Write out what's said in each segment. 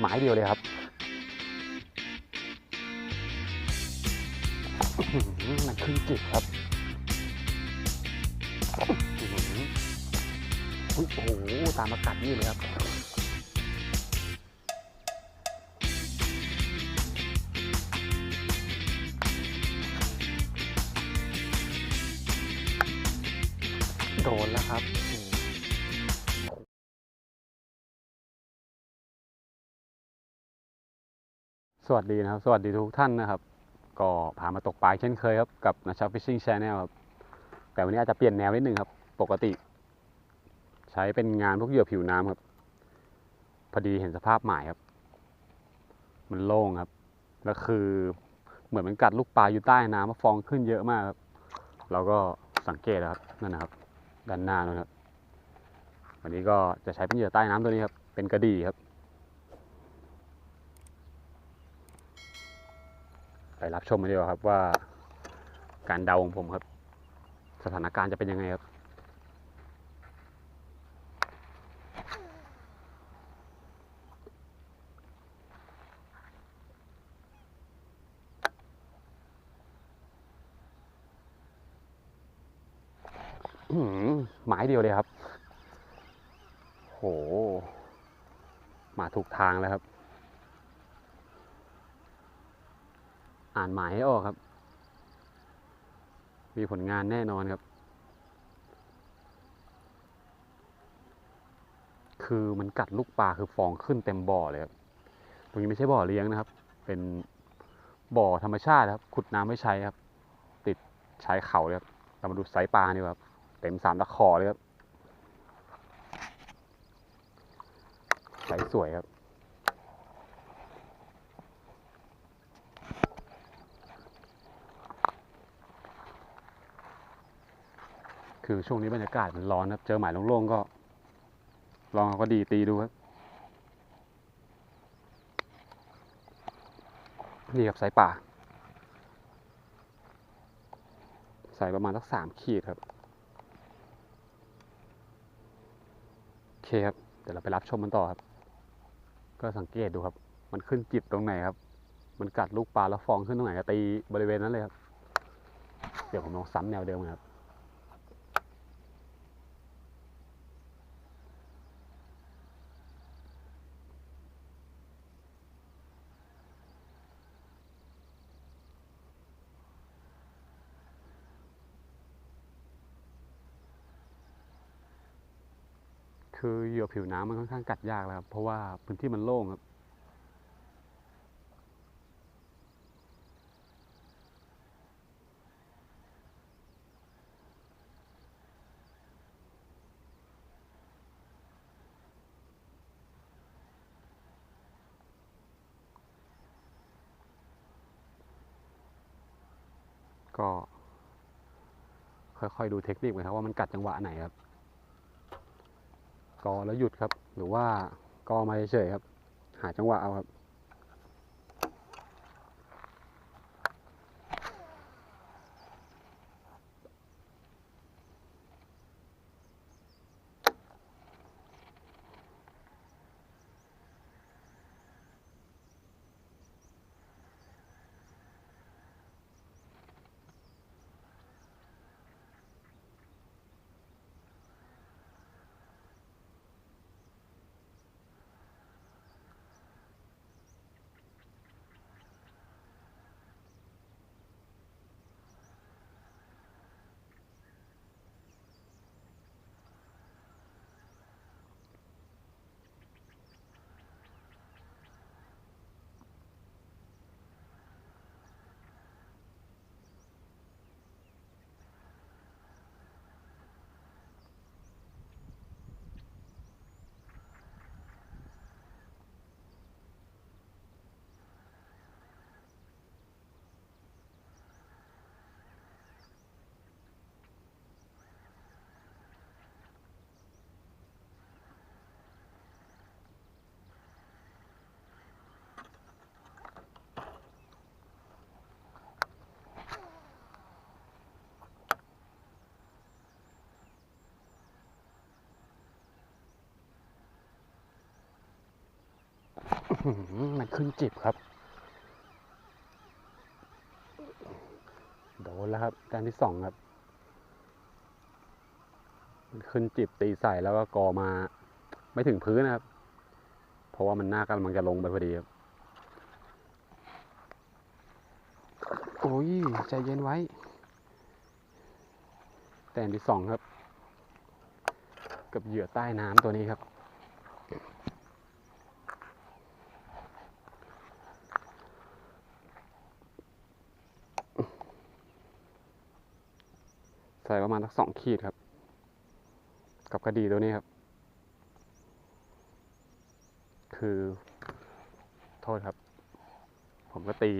หมายเดียวเลยครับมันขึ้นจิตครับโอ้โห ตามมากัดนี่เลยครับ สวัสดีนะครับ สวัสดีทุกท่านนะครับ ก็พามาตกปลาเช่นเคยครับ กับนะชับฟิชชิ่งช n แนลครับ แต่วันนี้อาจจะเปลี่ยนแนวนิดนึงครับ ปกติ ใช้เป็นงานพวกเหยื่อผิวน้ำครับ พอดีเห็นสภาพหมายครับ มันโล่งครับ แล้วคือเหมือนมันกัดลูกปลาอยู่ใต้น้ำมาฟองขึ้นเยอะมากครับ เราก็สังเกตนะครับ นั่นนะครับ ด้านหน้านะครับ วันนี้ก็จะใช้เป็นเหยื่อใต้น้ำตัวนี้ครับ เป็นกระดี่ครับ ไปรับชมกันดีกว่าครับว่า การเดาของผมครับ สถานการณ์จะเป็นยังไงครับอื้อหือหมายเดียวเลยครับ โห มาถูกทางแล้วครับ อ่านหมายให้ออกครับ มีผลงานแน่นอนครับ คือมันกัดลูกปลาคือฟองขึ้นเต็มบ่อเลยครับ ตรงนี้ไม่ใช่บ่อเลี้ยงนะครับ เป็นบ่อธรรมชาติครับ ขุดน้ำไม่ใช้ครับ ติดชายเขาเลยครับ เรามาดูไซส์ปลาดีกว่ครับ เต็มสามตะขอเลยครับไซส์สวยครับ คือช่วงนี้บรรยากาศมันร้อนครับ เจอหมายโล่งๆก็ ลองเอาก็ดีตีดูครับ นี่ครับไซส์ป่า ใส่ประมาณสักสามขีดครับ โอเคครับ เดี๋ยวเราไปรับชมมันต่อครับ ก็สังเกตดูครับ มันขึ้นจิตตรงไหนครับ มันกัดลูกปลาแล้วฟองขึ้นตรงไหนก็ตีบริเวณนั้นเลยครับ เดี๋ยวผมลองซ้ำแนวเดิมครับ คือเหยื่อผิวน้ำมันค่อนข้างกัดยากแล้วครับเพราะว่าพื้นที่มันโล่งครับ ก็ค่อยๆดูเทคนิคนะครับว่ามันกัดจังหวะไหนครับ กอแล้วหยุดครับ หรือว่ากอมาเฉยๆครับ หาจังหวะเอาครับ มันขึ้นจิบครับ โดนแล้วครับแต้มที่สองครับ มันขึ้นจิบตีใส่แล้วก็กอมา ไม่ถึงพื้นนะครับ เพราะว่ามันหน้ากำลังจะลงไปพอดีครับโอ้ยใจเย็นไว้ แต้มที่สองครับ กับเหยื่อใต้น้ำตัวนี้ครับ ใส่ประ มาณสักสองขีดครับ กับกระดีตัวนี้ครับ คือโทษครับ ผมก็ตี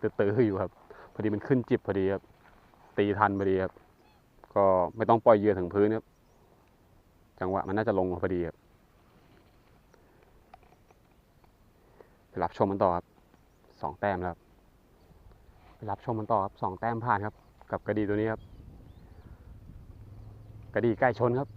ตื้อๆอยู่ครับ พอดีมันขึ้นจิบพอดีครับ ตีทันพอดีครับ ก็ไม่ต้องปล่อยเหยื่อถึงพื้นครับ จังหวะมันน่าจะลงมาพอดีครับไปรับชมมันต่อครับสองแต้มแล้วครับไปรับชมมันต่อครับสองแต้มผ่านครับ กับกระดีตัวนี้ครับ กระดีใกล้ชนครับ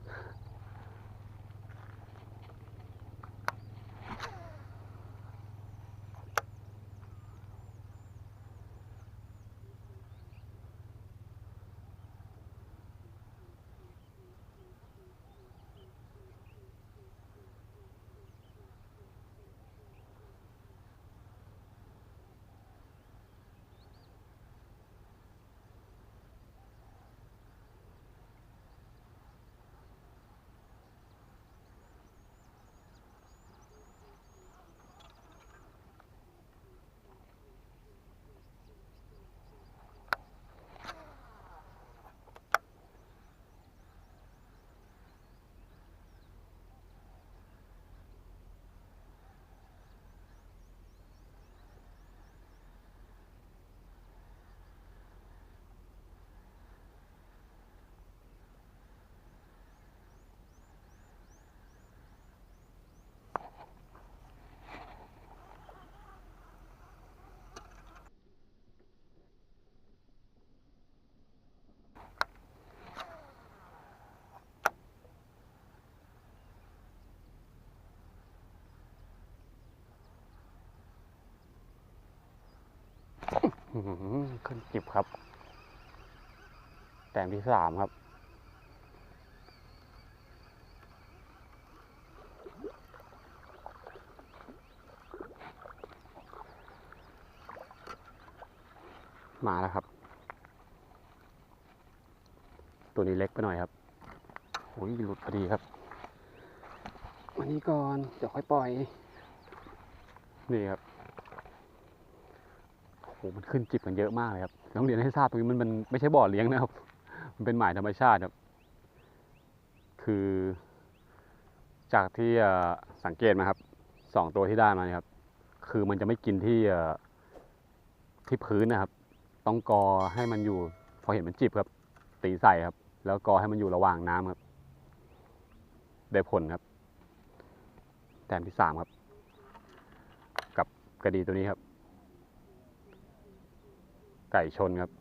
ขึ้นจิบครับ แต้มที่สามครับ มาแล้วครับ ตัวนี้เล็กไปหน่อยครับโอ้ยหลุดพอดีครับมานี่ก่อน เดี๋ยวค่อยปล่อย นี่ครับ โอ้โหมันขึ้นจิบกันเยอะมากเลยครับต้องเรียนให้ทราบตรงนี้มันมันไม่ใช่บ่อเลี้ยงนะครับ มันเป็นหมายธรรมชาติครับ คือ จากที่สังเกตมาครับสองตัวที่ได้มาครับ คือมันจะไม่กินที่ที่พื้นนะครับ ต้องกอให้มันอยู่ พอเห็นมันจิบครับ ตีใส่ครับ แล้วกอให้มันอยู่ระหว่างน้ำครับ ได้ผลครับ แต้มที่สามครับ กับกระดีตัวนี้ครับ ไก่ชนครับ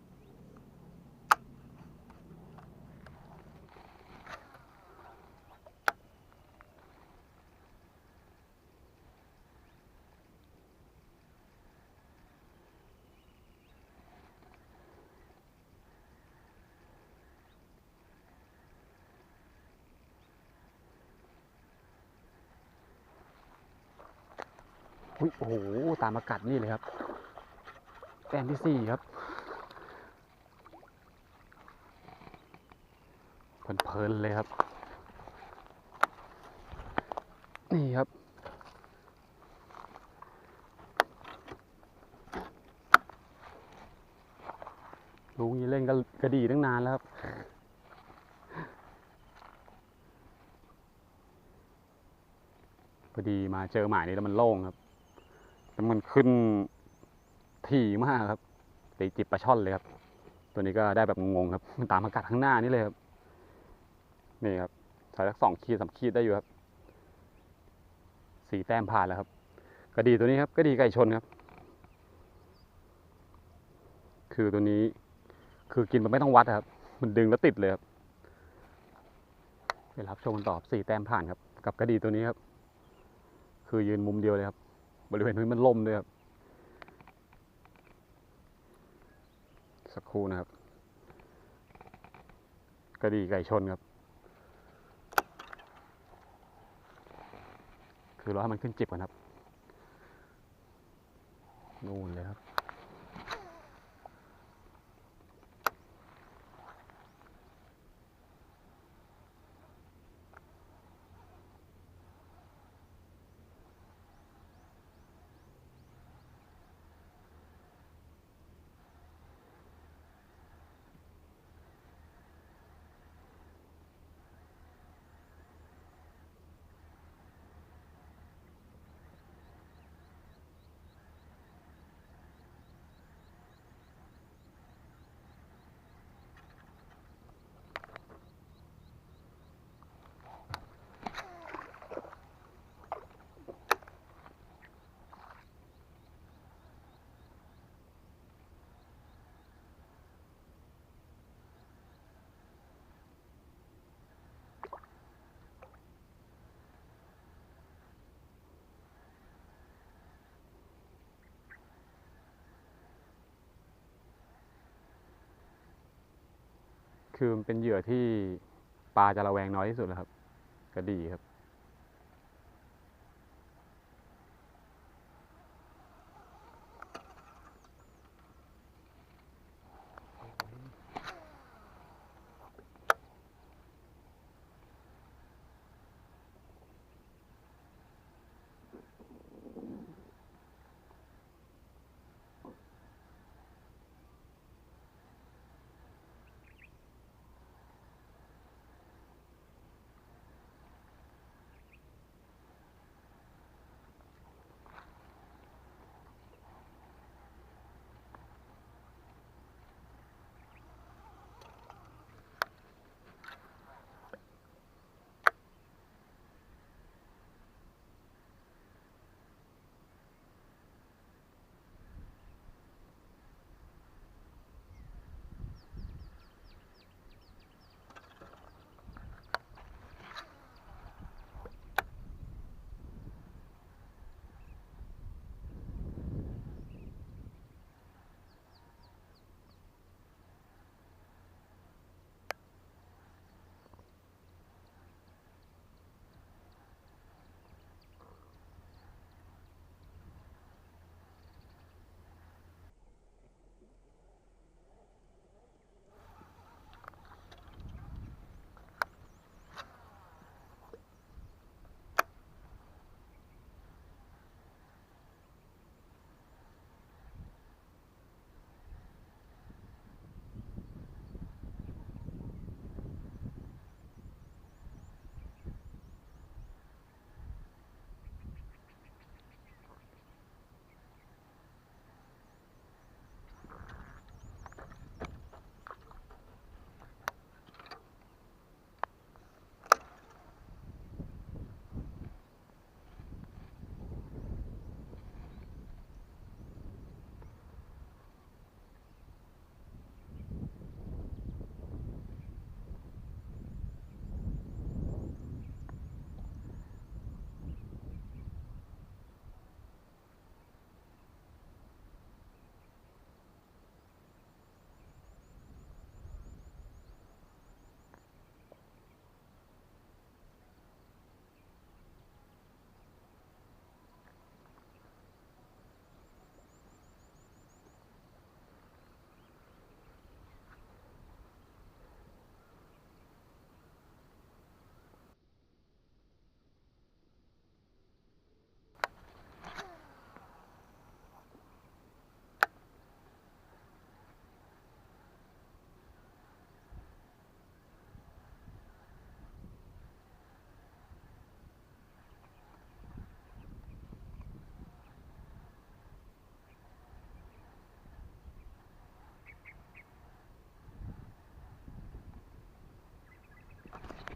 โอ้โห ตามมากัดนี่เลยครับแต้มที่สี่ครับ เพลินๆเลยครับ นี่ครับ ลุงนี่เล่นก็กระดีตั้งนานแล้วครับพอดีมาเจอหมายนี้แล้วมันโล่งครับแล้วมันขึ้นถี่มากครับ ตีจิบปลาช่อนเลยครับ ตัวนี้ก็ได้แบบงงๆครับ มันตามมากัดข้างหน้านี่เลยครับ นี่ครับใส่สักสองขีดสามขีดได้อยู่ครับสีแต้มผ่านแล้วครับ กระดีตัวนี้ครับกระดีไก่ชนครับ คือตัวนี้คือกินมันไม่ต้องวัดครับ มันดึงแล้วติดเลยครับไปรับชมกันต่อบสี่แต้มผ่านครับ กับกระดีตัวนี้ครับ คือยืนมุมเดียวเลยครับ บริเวณพื้มันล่มด้วยครับ สักครู่นะครับ กระดีไก่ชนครับ คือเราให้มันขึ้นจิบก่อนครับ นู่นเลยครับ คือมันเป็นเหยื่อที่ปลาจะระแวงน้อยที่สุดแล้วครับกระดีครับ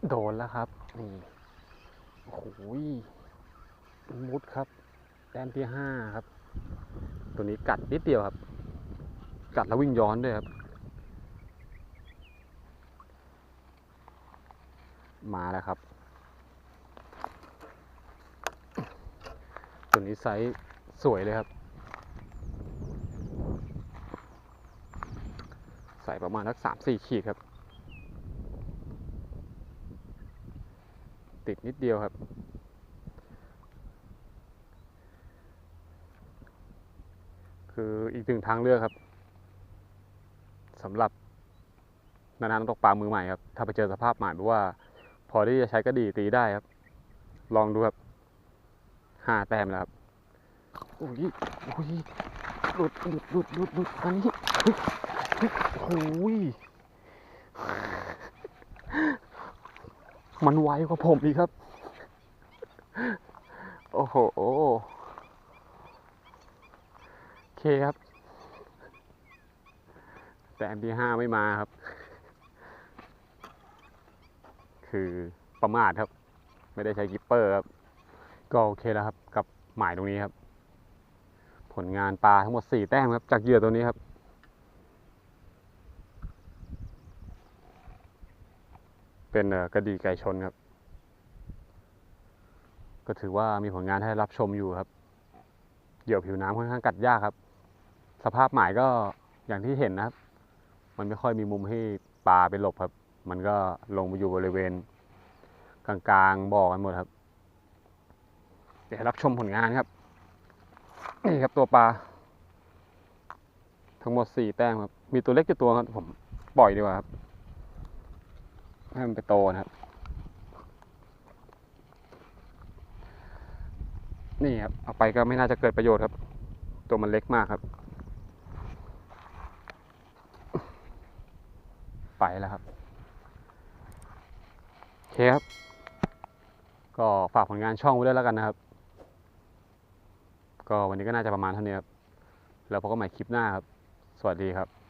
โดนแล้วครับ นี่ โอ้โหมุดครับ แต้มที่ห้าครับ ตัวนี้กัดนิดเดียวครับ กัดแล้ววิ่งย้อนด้วยครับ มาแล้วครับ ตัวนี้ไซส์สวยเลยครับ ใส่ประมาณสักสามสี่ขีดครับ ติดนิดเดียวครับ คืออีกหนึ่งทางเลือกครับสำหรับนานานักตกปลามือใหม่ครับ ถ้าไปเจอสภาพหมายแบบว่า พอที่จะใช้กระดี่ตีได้ครับ ลองดูครับห้าแต้มแล้วครับโอ้ยโอ้ยหลุดหลุดหลุดหลุดหลุดอันนี้เฮ้ยเฮ้ยโอ้ย มันไวกว่าผมอีกครับ โอ้โห โอเคครับ แต่อันที่ห้าไม่มาครับ คือประมาทครับ ไม่ได้ใช้กิปเปอร์ครับ ก็โอเคแล้วครับ กับหมายตรงนี้ครับ ผลงานปลาทั้งหมดสี่แต้มครับ จากเหยื่อตัวนี้ครับ เป็นกระดีไก่ชนครับ ก็ถือว่ามีผลงานให้รับชมอยู่ครับ เหยื่อผิวน้ำค่อนข้างกัดยากครับ สภาพหมายก็อย่างที่เห็นนะครับ มันไม่ค่อยมีมุมให้ปลาไปหลบครับ มันก็ลงมาอยู่บริเวณ กลางๆบ่อกันหมดครับ เดี๋ยวรับชมผลงานครับ นี่ครับตัวปลา ทั้งหมดสี่แต้มครับ มีตัวเล็กอยู่ตัวครับผมปล่อยดีกว่าครับ ให้มันไปโตนะครับ นี่ครับ เอาไปก็ไม่น่าจะเกิดประโยชน์ครับ ตัวมันเล็กมากครับ ไปแล้วครับโอเคครับ ก็ฝากผลงานช่องไว้ด้วยแล้วกันนะครับ ก็วันนี้ก็น่าจะประมาณเท่านี้ครับ แล้วพบกันใหม่คลิปหน้าครับ สวัสดีครับ